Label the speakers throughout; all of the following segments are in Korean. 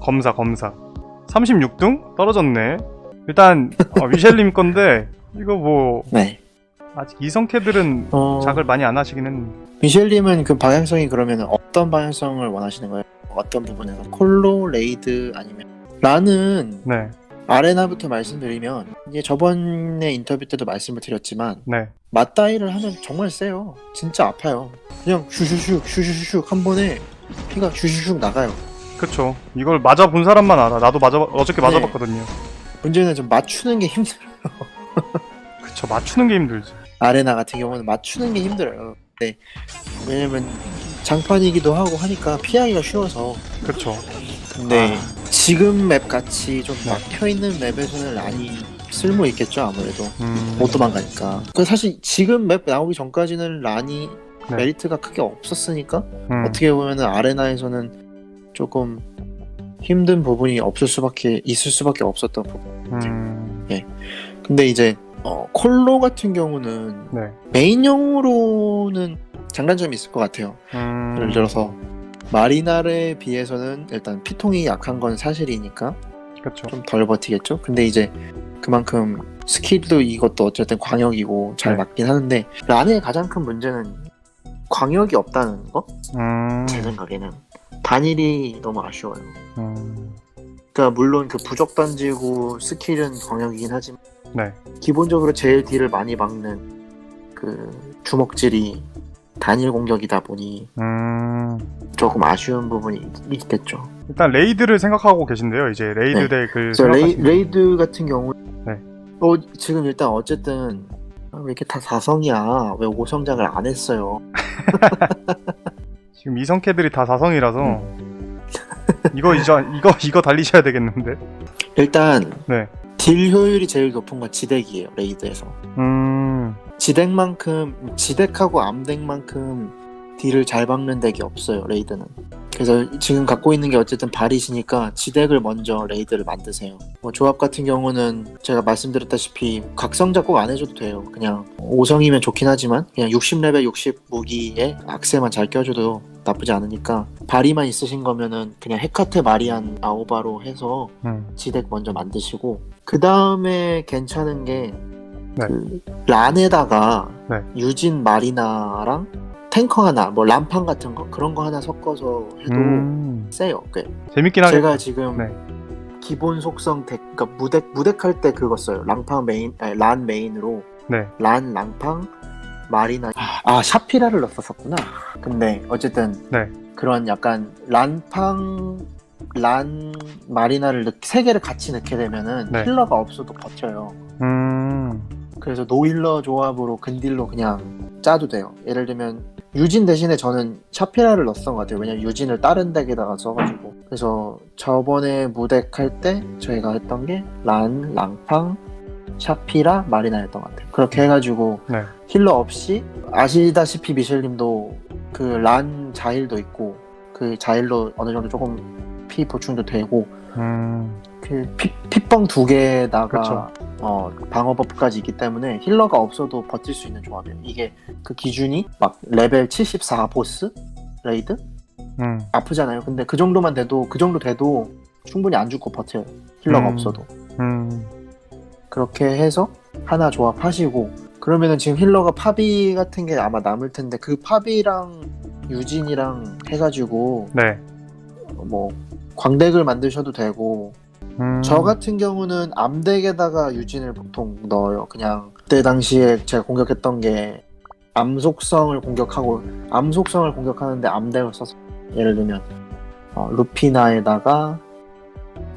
Speaker 1: 검사 검사 36등 떨어졌네 일단 어, 미셸님 건데 이거 뭐
Speaker 2: 네.
Speaker 1: 아직 이성캐들은
Speaker 2: 어,
Speaker 1: 작을 많이 안 하시긴 했는데
Speaker 2: 미셸님은 그 방향성이 그러면 어떤 방향성을 원하시는 거예요? 어떤 부분에서 콜로 레이드 아니면 라는
Speaker 1: 네
Speaker 2: 아레나부터 말씀드리면 이제 저번에 인터뷰 때도 말씀을 드렸지만
Speaker 1: 네.
Speaker 2: 맞다이를 하면 정말 세요. 진짜 아파요. 그냥 슈슈슉 슈슈슉 한 번에 피가 슈슈슉 나가요.
Speaker 1: 그쵸 이걸 맞아본 사람만 알아 나도 맞아 어저께
Speaker 2: 네.
Speaker 1: 맞아봤거든요
Speaker 2: 문제는 좀 맞추는 게 힘들어요.
Speaker 1: 그쵸 맞추는 게 힘들지
Speaker 2: 아레나 같은 경우는 맞추는 게 힘들어요. 네. 왜냐면 장판이기도 하고 하니까 피하기가 쉬워서.
Speaker 1: 그쵸
Speaker 2: 근데
Speaker 1: 아.
Speaker 2: 지금 맵 같이 좀
Speaker 1: 네.
Speaker 2: 막혀 있는 맵에서는 란이 쓸모 있겠죠 아무래도
Speaker 1: 음,
Speaker 2: 못 도망가니까. 그 사실 지금 맵 나오기 전까지는 란이
Speaker 1: 네.
Speaker 2: 메리트가 크게 없었으니까
Speaker 1: 음,
Speaker 2: 어떻게 보면은 아레나에서는 조금 힘든 부분이 없을 수밖에 있을 수밖에 없었던 부분.
Speaker 1: 음,
Speaker 2: 근데 이제 어, 콜로 같은 경우는
Speaker 1: 네
Speaker 2: 메인용으로는 장단점이 있을 것 같아요.
Speaker 1: 음,
Speaker 2: 예를 들어서 마리나르에 비해서는 일단 피통이 약한 건 사실이니까 좀 덜 버티겠죠. 근데 이제 그만큼 스킬도 이것도 어쨌든 광역이고 잘
Speaker 1: 네.
Speaker 2: 맞긴 하는데 란의 가장 큰 문제는 광역이 없다는 거?
Speaker 1: 음,
Speaker 2: 제 생각에는 단일이 너무 아쉬워요.
Speaker 1: 음,
Speaker 2: 그러니까 물론 그 부적 던지고 스킬은 광역이긴 하지만
Speaker 1: 네
Speaker 2: 기본적으로 제일 딜을 많이 막는 그 주먹질이 단일 공격이다 보니
Speaker 1: 음,
Speaker 2: 조금 아쉬운 부분이 있- 있겠죠.
Speaker 1: 일단 레이드를 생각하고 계신데요 이제 레이드
Speaker 2: 네. 그래서 레이, 레이드 같은 경우
Speaker 1: 네.
Speaker 2: 어, 지금 일단 어쨌든 아, 왜 이렇게 다 4성이야? 왜 5성작을 안 했어요?
Speaker 1: 지금 이성캐들이 다 사성이라서
Speaker 2: 음.
Speaker 1: 이거 이제 이거 이거 달리셔야 되겠는데
Speaker 2: 일단
Speaker 1: 네
Speaker 2: 딜 효율이 제일 높은 건 지덱이에요. 레이드에서.
Speaker 1: 음,
Speaker 2: 지덱만큼 지덱하고 암덱만큼 딜을 잘 박는 덱이 없어요 레이드는 그래서 지금 갖고 있는 게 어쨌든 발이시니까 지덱을 먼저 레이드를 만드세요 뭐 조합 같은 경우는 제가 말씀드렸다시피 각성작 꼭안 해줘도 돼요 그냥 5성이면 좋긴 하지만 그냥 60레벨 60 무기에 악세만 잘 껴줘도 나쁘지 않으니까 발이만 있으신 거면은 그냥 헤카테 마리안 아오바로 해서
Speaker 1: 음,
Speaker 2: 지덱 먼저 만드시고 그 다음에 괜찮은 게
Speaker 1: 네.
Speaker 2: 그 란에다가
Speaker 1: 네.
Speaker 2: 유진 마리나랑 탱커 하나 뭐 람판 같은 거 그런 거 하나 섞어서 해도
Speaker 1: 음,
Speaker 2: 세요. 꽤.
Speaker 1: 재밌긴 하겠다
Speaker 2: 제가 지금
Speaker 1: 네.
Speaker 2: 기본 속성 덱, 그러니까 무덱 무덱 할 때 그거 써요. 랑팡 메인, 아니, 란 메인으로
Speaker 1: 네
Speaker 2: 란 랑팡 마리나. 아 샤피라를 넣었었구나. 근데 어쨌든
Speaker 1: 네.
Speaker 2: 그런 약간 란팡 란 마리나를 넣- 세 개를 같이 넣게 되면은
Speaker 1: 네.
Speaker 2: 힐러가 없어도 버텨요.
Speaker 1: 음,
Speaker 2: 그래서 노힐러 조합으로 근딜로 그냥 짜도 돼요. 예를 들면 유진 대신에 저는 샤피라를 넣었던 것 같아요. 왜냐면 유진을 다른 덱에다가 써가지고. 그래서 저번에 무덱 할 때 저희가 했던 게 란, 랑팡, 샤피라, 마리나였던 것 같아요. 그렇게 해가지고
Speaker 1: 네.
Speaker 2: 힐러 없이 아시다시피 미셸님도 그 란 자일도 있고 그 자일로 어느 정도 조금 피 보충도 되고
Speaker 1: 음,
Speaker 2: 그 피, 핏뻥 두 개에다가
Speaker 1: 그쵸.
Speaker 2: 어, 방어 버프까지 있기 때문에 힐러가 없어도 버틸 수 있는 조합이에요. 이게 그 기준이 막 레벨 74 보스 레이드
Speaker 1: 음,
Speaker 2: 아프잖아요. 근데 그 정도만 돼도 그 정도 돼도 충분히 안 죽고 버텨요. 힐러가
Speaker 1: 음.
Speaker 2: 없어도
Speaker 1: 음,
Speaker 2: 그렇게 해서 하나 조합하시고 그러면은 지금 힐러가 파비 같은 게 아마 남을 텐데 그 파비랑 유진이랑 해가지고
Speaker 1: 네.
Speaker 2: 뭐 광덱을 만드셔도 되고
Speaker 1: 음,
Speaker 2: 저 같은 경우는 암덱에다가 유진을 보통 넣어요. 그냥 그때 당시에 제가 공격했던 게 암속성을 공격하고 암속성을 공격하는데 암덱을 써서 예를 들면 어, 루피나에다가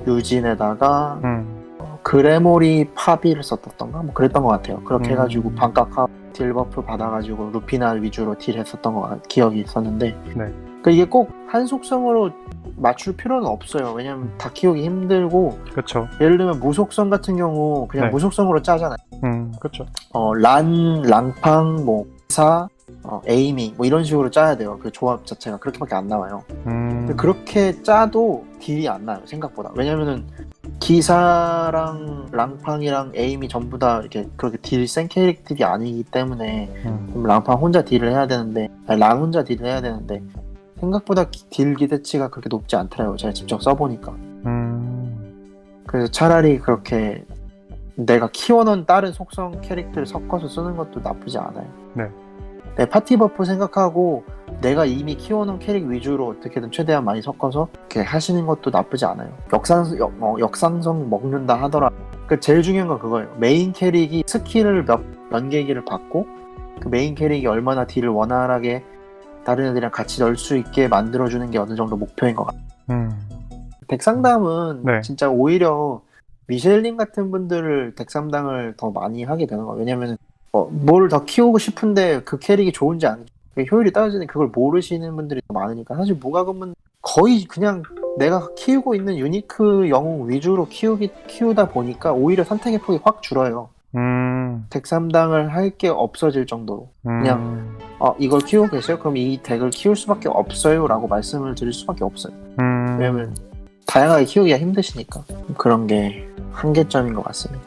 Speaker 2: 유진에다가
Speaker 1: 음,
Speaker 2: 그레모리 파비를 썼던가 뭐 그랬던 것 같아요. 그렇게
Speaker 1: 음.
Speaker 2: 해가지고 반각하 딜 버프 받아가지고 루피나 위주로 딜 했었던 것 같- 기억이 있었는데
Speaker 1: 네.
Speaker 2: 그러니까 이게 꼭 한 속성으로 맞출 필요는 없어요. 왜냐면 다 키우기 힘들고
Speaker 1: 그쵸.
Speaker 2: 예를 들면 무속성 같은 경우 그냥
Speaker 1: 네.
Speaker 2: 무속성으로 짜잖아요.
Speaker 1: 음, 그쵸.
Speaker 2: 어, 란, 랑팡, 뭐 사, 어, 에이미 뭐 이런 식으로 짜야 돼요. 그 조합 자체가 그렇게밖에 안 나와요.
Speaker 1: 음,
Speaker 2: 그렇게 짜도 딜이 안 나요. 생각보다. 왜냐면은 기사랑 랑팡이랑 에이미 전부 다 이렇게 그렇게 딜 센 캐릭터들이 아니기 때문에
Speaker 1: 음,
Speaker 2: 랑팡 혼자 딜을 해야 되는데 아니, 랑 혼자 딜을 해야 되는데 생각보다 기- 딜 기대치가 그렇게 높지 않더라고요. 제가 직접 써보니까. 그래서 차라리 그렇게 내가 키워놓은 다른 속성 캐릭터를 섞어서 쓰는 것도 나쁘지 않아요.
Speaker 1: 네.
Speaker 2: 내 파티 버프 생각하고 내가 이미 키워놓은 캐릭 위주로 어떻게든 최대한 많이 섞어서 이렇게 하시는 것도 나쁘지 않아요. 역상, 역, 어, 역상성 먹는다 하더라. 그 제일 중요한 건 그거예요. 메인 캐릭이 스킬을 몇 연계기를 받고 그 메인 캐릭이 얼마나 딜을 원활하게 다른 애들이랑 같이 넣을 수 있게 만들어주는 게 어느 정도 목표인 것 같아요.
Speaker 1: 음.
Speaker 2: 덱 상담은
Speaker 1: 네.
Speaker 2: 진짜 오히려 미셸님 같은 분들을 덱 상담을 더 많이 하게 되는 거예요. 왜냐면 어, 뭘 더 키우고 싶은데 그 캐릭이 좋은지 그 효율이 떨어지는 그걸 모르시는 분들이 더 많으니까 사실 무과금은 거의 그냥 내가 키우고 있는 유니크 영웅 위주로 키우기 키우다 보니까 오히려 선택의 폭이 확 줄어요.
Speaker 1: 음.
Speaker 2: 덱 상담을 할 게 없어질 정도로
Speaker 1: 음.
Speaker 2: 그냥 어 이걸 키우고 계세요? 그럼 이 덱을 키울 수밖에 없어요 라고 말씀을 드릴 수밖에 없어요.
Speaker 1: 음.
Speaker 2: 왜냐면 다양하게 키우기가 힘드시니까 그런 게 한계점인 것 같습니다.